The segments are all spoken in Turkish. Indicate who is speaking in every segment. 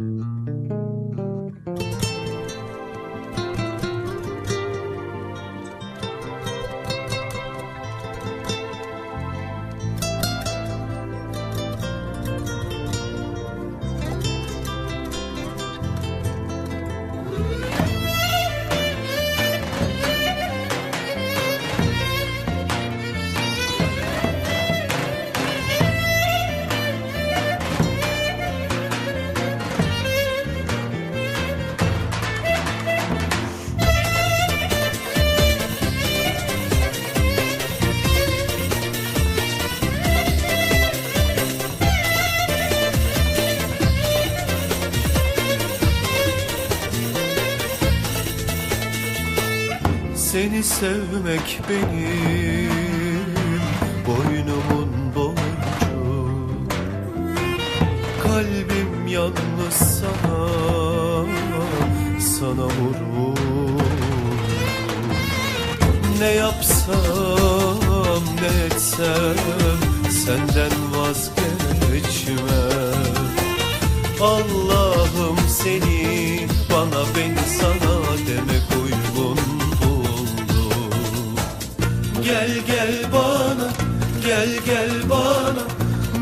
Speaker 1: thank you Seni sevmek benim boynumun borcu. Kalbim yalnız sana, sana vurur. Ne yapsam ne etsem senden vazgeçmem. Allah'ım seni bana beni Gel bana gel gel bana.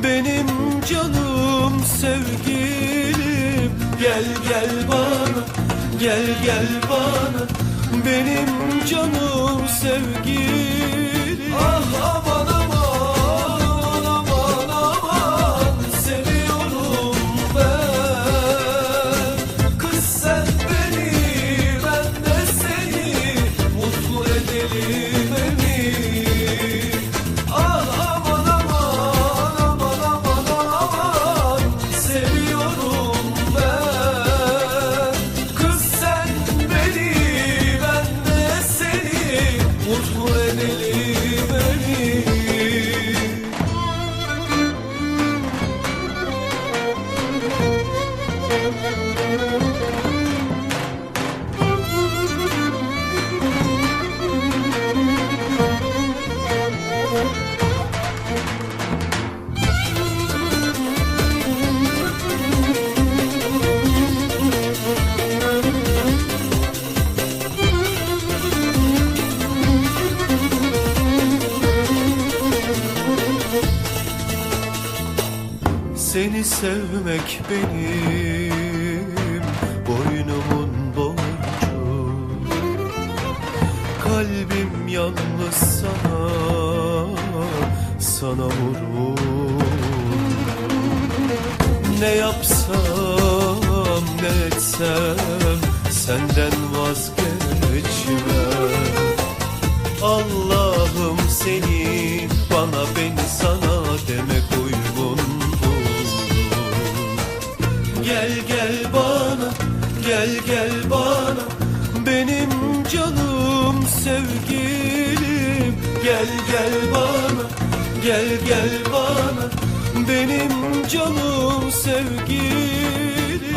Speaker 1: Benim canım sevgilim. Gel gel bana gel gel bana. Benim canım sevgilim. Ah aman aman aman seviyorum ben. Kız sen beni ben de seni. Mutlu edelim emin Seni sevmek benim boynumun borcu. Kalbim yalnız sana, sana vurur. Ne yapsam ne etsem senden vazgeçmem gel bana benim canım sevgilim. Gel gel bana gel gel bana benim canım sevgilim